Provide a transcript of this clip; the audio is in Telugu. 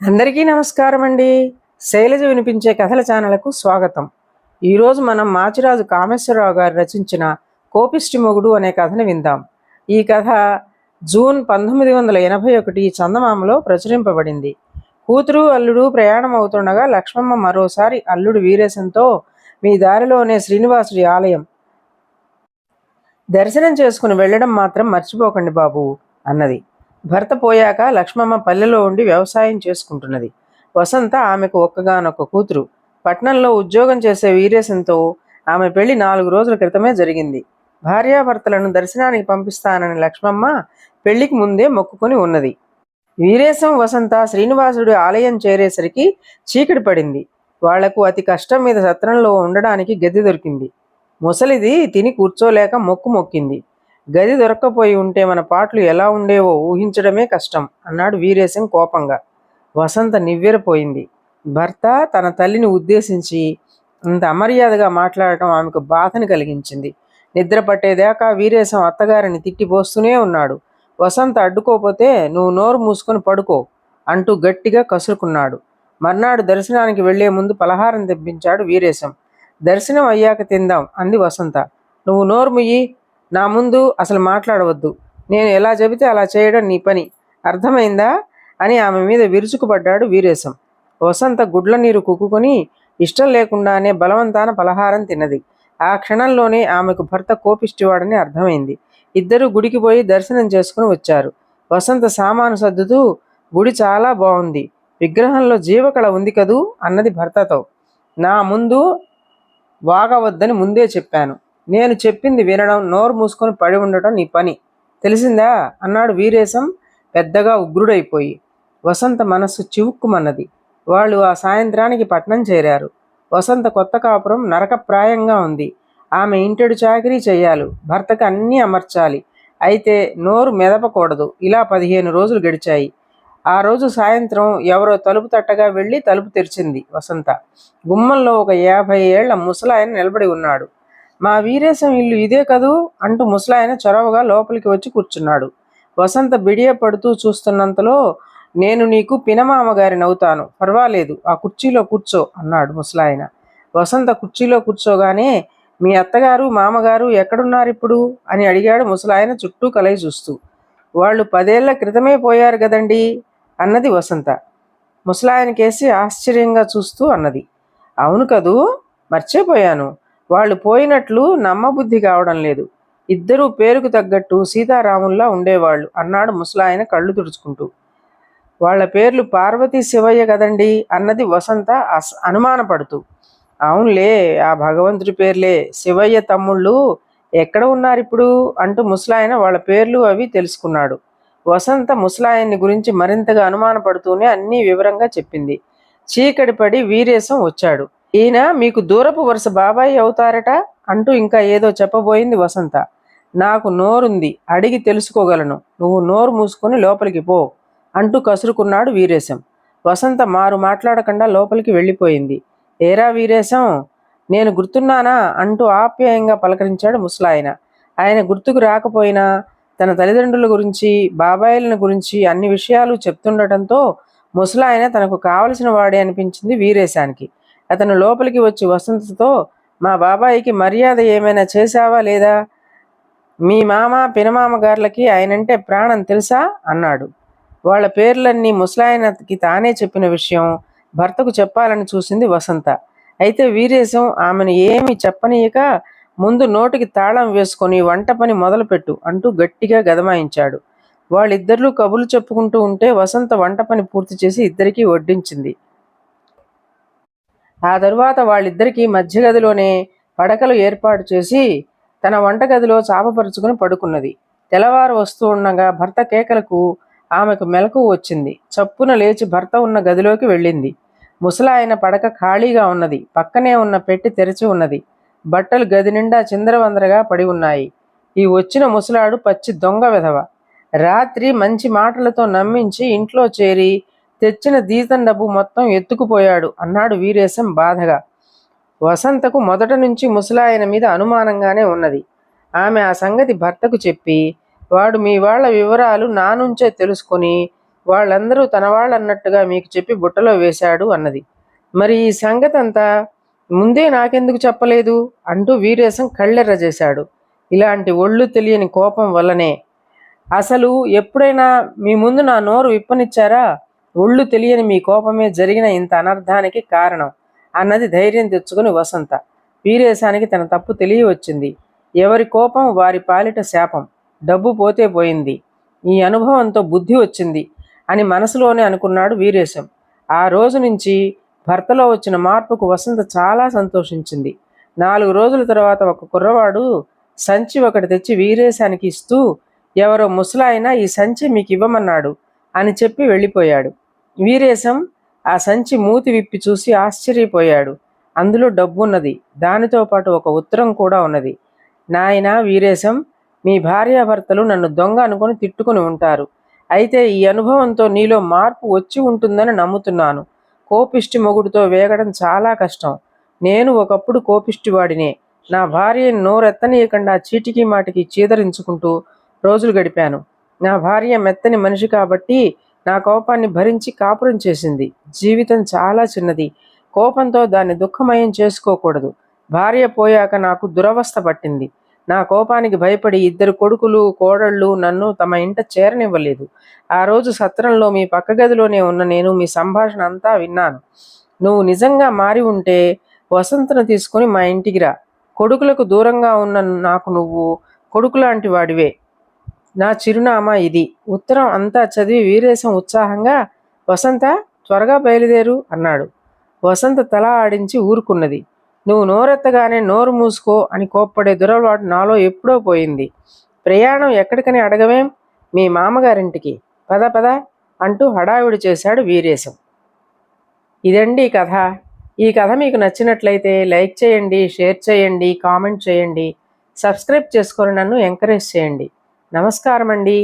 అందరికీ నమస్కారం అండి. శైలజ వినిపించే కథల ఛానల్కు స్వాగతం. ఈరోజు మనం మాచిరాజు కామేశ్వరరావు గారు రచించిన కోపిష్టి మొగుడు అనే కథను విందాం. ఈ కథ జూన్ పంతొమ్మిది వందల ఎనభై ఒకటి చందమామలో ప్రచురింపబడింది. కూతురు అల్లుడు ప్రయాణం అవుతుండగా లక్ష్మమ్మ మరోసారి అల్లుడు వీరేశంతో మీ దారిలోనే శ్రీనివాసుడి ఆలయం. దర్శనం చేసుకుని వెళ్ళడం మాత్రం మర్చిపోకండి బాబు అన్నది. భర్త పోయాక లక్ష్మమ్మ పల్లెలో ఉండి వ్యవసాయం చేసుకుంటున్నది. వసంత ఆమెకు ఒక్కగానొక్క కూతురు. పట్నంలో ఉద్యోగం చేసే వీరేశంతో ఆమె పెళ్ళి నాలుగు రోజుల క్రితమే జరిగింది. భార్యాభర్తలను దర్శనానికి పంపిస్తానని లక్ష్మమ్మ పెళ్ళికి ముందే మొక్కుకొని ఉన్నది. వీరేశం వసంత శ్రీనివాసుడి ఆలయం చేరేసరికి చీకటి పడింది. వాళ్ళకు అతి కష్టం మీద సత్రంలో ఉండడానికి గది దొరికింది. ముసలిది తిని కూర్చోలేక మొక్కు మొక్కింది. గది దొరక్కపోయి ఉంటే మన పాటలు ఎలా ఉండేవో ఊహించడమే కష్టం అన్నాడు వీరేశం కోపంగా. వసంత నివ్వెరపోయింది. భర్త తన తల్లిని ఉద్దేశించి ఇంత అమర్యాదగా మాట్లాడటం ఆమెకు బాధని కలిగించింది. నిద్ర పట్టేదాకా వీరేశం అత్తగారిని తిట్టిపోస్తూనే ఉన్నాడు. వసంత అడ్డుకోపోతే నువ్వు నోరు మూసుకొని పడుకో అంటూ గట్టిగా కసురుకున్నాడు. మర్నాడు దర్శనానికి వెళ్ళే ముందు పలహారం తెప్పించాడు వీరేశం. దర్శనం అయ్యాక తిందాం అంది వసంత. నువ్వు నోరు ముయ్యి నా ముందు అసలు మాట్లాడవద్దు. నేను ఎలా చెబితే అలా చేయడం నీ పని. అర్థమైందా? అని ఆమె మీద విరుచుకుపడ్డాడు వీరేశం. వసంత గుడ్ల నీరు కుక్కుకొని ఇష్టం లేకుండానే బలవంతాన పలహారం తిన్నది. ఆ క్షణంలోనే ఆమెకు భర్త కోపిష్టివాడని అర్థమైంది. ఇద్దరు గుడికి పోయి దర్శనం చేసుకుని వచ్చారు. వసంత సామాను సర్దుతూ గుడి చాలా బాగుంది. విగ్రహంలో జీవకళ ఉంది కదూ? అన్నది భర్తతో. నా ముందు వాగవద్దని ముందే చెప్పాను. నేను చెప్పింది వినడం నోరు మూసుకొని పడి ఉండటం నీ పని. తెలిసిందా? అన్నాడు వీరేశం పెద్దగా ఉగ్రుడైపోయి. వసంత మనస్సు చివుక్కుమన్నది. వాళ్ళు ఆ సాయంత్రానికి పట్నం చేరారు. వసంత కొత్త కాపురం నరకప్రాయంగా ఉంది. ఆమె ఇంటెడు చాకరీ చేయాలి భర్తకు అన్నీ అమర్చాలి. అయితే నోరు మెదపకూడదు. ఇలా పదిహేను రోజులు గడిచాయి. ఆ రోజు సాయంత్రం ఎవరో తలుపు తట్టగా వెళ్ళి తలుపు తెరిచింది వసంత. గుమ్మంలో ఒక యాభై ఏళ్ళ ముసలాయన నిలబడి ఉన్నాడు. మా వీరేశం ఇల్లు ఇదే కదూ? అంటూ ముసలాయన చొరవగా లోపలికి వచ్చి కూర్చున్నాడు. వసంత బిడియ పడుతూ చూస్తున్నంతలో నేను నీకు పినమామగారిని అవుతాను. పర్వాలేదు ఆ కుర్చీలో కూర్చో అన్నాడు ముసలాయన. వసంత కుర్చీలో కూర్చోగానే మీ అత్తగారు మామగారు ఎక్కడున్నారు ఇప్పుడు అని అడిగాడు ముసలాయన చుట్టూ కలయి చూస్తూ. వాళ్ళు పదేళ్ళ క్రితమే పోయారు కదండి? అన్నది వసంత. ముసలాయనకేసి ఆశ్చర్యంగా చూస్తూ అన్నది. అవును కదూ? మర్చిపోయాను. వాళ్ళు పోయినట్లు నమ్మబుద్ధి కావడం లేదు. ఇద్దరూ పేరుకు తగ్గట్టు సీతారాముల్లా ఉండేవాళ్ళు. అన్నాడు ముసలాయన కళ్ళు తుడుచుకుంటూ. వాళ్ళ పేర్లు పార్వతీ శివయ్య కదండి అన్నది వసంత అస్ అనుమానపడుతూ. అవునులే ఆ భగవంతుడి పేర్లే. శివయ్య తమ్ముళ్ళు ఎక్కడ ఉన్నారు ఇప్పుడు అంటూ ముసలాయన వాళ్ళ పేర్లు అవి తెలుసుకున్నాడు. వసంత ముసలాయన్ని గురించి మరింతగా అనుమానపడుతూనే అన్నీ వివరంగా చెప్పింది. చీకటి పడి వీరేశం వచ్చాడు. ఈయన మీకు దూరపు వరుస బాబాయి అవుతారట అంటూ ఇంకా ఏదో చెప్పబోయింది వసంత. నాకు నోరుంది అడిగి తెలుసుకోగలను. నువ్వు నోరు మూసుకొని లోపలికి పో అంటూ కసురుకున్నాడు వీరేశం. వసంత మారు మాట్లాడకుండా లోపలికి వెళ్ళిపోయింది. ఏరా వీరేశం నేను గుర్తున్నానా అంటూ ఆప్యాయంగా పలకరించాడు ముసలాయన. ఆయన గుర్తుకు రాకపోయినా తన తల్లిదండ్రుల గురించి బాబాయిల గురించి అన్ని విషయాలు చెప్తుండటంతో ముసలాయన తనకు కావలసిన వాడే అనిపించింది వీరేశానికి. అతను లోపలికి వచ్చి వసంతతో మా బాబాయికి మర్యాద ఏమైనా చేశావా లేదా? మీ మామ పినమామ గార్లకి ఆయనంటే ప్రాణం తెలుసా? అన్నాడు. వాళ్ళ పేర్లన్నీ ముసలాయనకి తానే చెప్పిన విషయం భర్తకు చెప్పాలని చూసింది వసంత. అయితే వీరేశం ఆమెను ఏమి చెప్పనీయక ముందు నోటికి తాళం వేసుకొని వంట పని మొదలుపెట్టు అంటూ గట్టిగా గదమాయించాడు. వాళ్ళిద్దరూ కబులు చెప్పుకుంటూ ఉంటే వసంత వంట పని పూర్తి చేసి ఇద్దరికీ వడ్డించింది. ఆ తరువాత వాళ్ళిద్దరికీ మధ్య గదిలోనే పడకలు ఏర్పాటు చేసి తన వంటగదిలో చాపపరుచుకుని పడుకున్నది. తెల్లవారు వస్తూ ఉండగా భర్త కేకలకు ఆమెకు మెలకు వచ్చింది. చప్పున లేచి భర్త ఉన్న గదిలోకి వెళ్ళింది. ముసలాయన పడక ఖాళీగా ఉన్నది. పక్కనే ఉన్న పెట్టి తెరిచి ఉన్నది. బట్టలు గది నిండా చిందరవందరగా పడి ఉన్నాయి. ఈ వచ్చిన ముసలాడు పచ్చి దొంగ విధవ. రాత్రి మంచి మాటలతో నమ్మించి ఇంట్లో చేరి తెచ్చిన దీతం డబ్బు మొత్తం ఎత్తుకుపోయాడు. అన్నాడు వీరేశం బాధగా. వసంతకు మొదట నుంచి ముసలాయన మీద అనుమానంగానే ఉన్నది. ఆమె ఆ సంగతి భర్తకు చెప్పి వాడు మీ వాళ్ళ వివరాలు నా నుంచే తెలుసుకొని వాళ్ళందరూ తన వాళ్ళన్నట్టుగా మీకు చెప్పి బుట్టలో వేశాడు అన్నది. మరి ఈ సంగతి అంతా ముందే నాకెందుకు చెప్పలేదు? అంటూ వీరేశం కళ్ళెర్ర చేశాడు. ఇలాంటి ఒళ్ళు తెలియని కోపం వల్లనే. అసలు ఎప్పుడైనా మీ ముందు నా నోరు విప్పనిచ్చారా? ఒళ్ళు తెలియని మీ కోపమే జరిగిన ఇంత అనర్థానికి కారణం అన్నది ధైర్యం తెచ్చుకుని వసంత. వీరేశానికి తన తప్పు తెలియవచ్చింది. ఎవరి కోపం వారి పాలిట శాపం. డబ్బు పోతే పోయింది. ఈ అనుభవంతో బుద్ధి వచ్చింది అని మనసులోనే అనుకున్నాడు వీరేశం. ఆ రోజు నుంచి భర్తలో వచ్చిన మార్పుకు వసంత చాలా సంతోషించింది. నాలుగు రోజుల తర్వాత ఒక కుర్రవాడు సంచి ఒకటి తెచ్చి వీరేశానికి ఇస్తూ ఎవరో ముసలాయన ఈ సంచి మీకు ఇవ్వమన్నాడు అని చెప్పి వెళ్ళిపోయాడు. వీరేశం ఆ సంచి మూతి విప్పి చూసి ఆశ్చర్యపోయాడు. అందులో డబ్బున్నది దానితో పాటు ఒక ఉత్తరం కూడా ఉన్నది. నాయన వీరేశం మీ భార్యాభర్తలు నన్ను దొంగ అనుకొని తిట్టుకుని ఉంటారు. అయితే ఈ అనుభవంతో నీలో మార్పు వచ్చి ఉంటుందని నమ్ముతున్నాను. కోపిష్టి మొగుడుతో వేగడం చాలా కష్టం. నేను ఒకప్పుడు కోపిష్టివాడినే. నా భార్యను నోరెత్తనీయకుండా చీటికి మాటికి చీదరించుకుంటూ రోజులు గడిపాను. నా భార్య మెత్తని మనిషి కాబట్టి నా కోపాన్ని భరించి కాపురం చేసింది. జీవితం చాలా చిన్నది. కోపంతో దాన్ని దుఃఖమయం చేసుకోకూడదు. భార్య పోయాక నాకు దురవస్థ పట్టింది. నా కోపానికి భయపడి ఇద్దరు కొడుకులు కోడళ్ళు నన్ను తమ ఇంట చేరనివ్వలేదు. ఆ రోజు సత్రంలో మీ పక్క గదిలోనే ఉన్న నేను మీ సంభాషణ అంతా విన్నాను. నువ్వు నిజంగా మారి ఉంటే వసంతను తీసుకుని మా ఇంటికి రా. కొడుకులకు దూరంగా ఉన్న నాకు నువ్వు కొడుకులాంటి వాడివే. నా చిరునామా ఇది. ఉత్తరం అంతా చదివి వీరేశం ఉత్సాహంగా వసంత త్వరగా బయలుదేరు అన్నాడు. వసంత తల ఆడించి ఊరుకున్నది. నువ్వు నోరెత్తగానే నోరు మూసుకో అని కోప్పడే దురలవాటు నాలో ఎప్పుడో పోయింది. ప్రయాణం ఎక్కడికని అడగవేం? మీ మామగారింటికి. పద పద అంటూ హడావిడి చేశాడు వీరేశం. ఇదండి కథ. ఈ కథ మీకు నచ్చినట్లయితే లైక్ చేయండి షేర్ చేయండి కామెంట్ చేయండి. సబ్స్క్రైబ్ చేసుకొని నన్ను ఎంకరేజ్ చేయండి. నమస్కారం అండి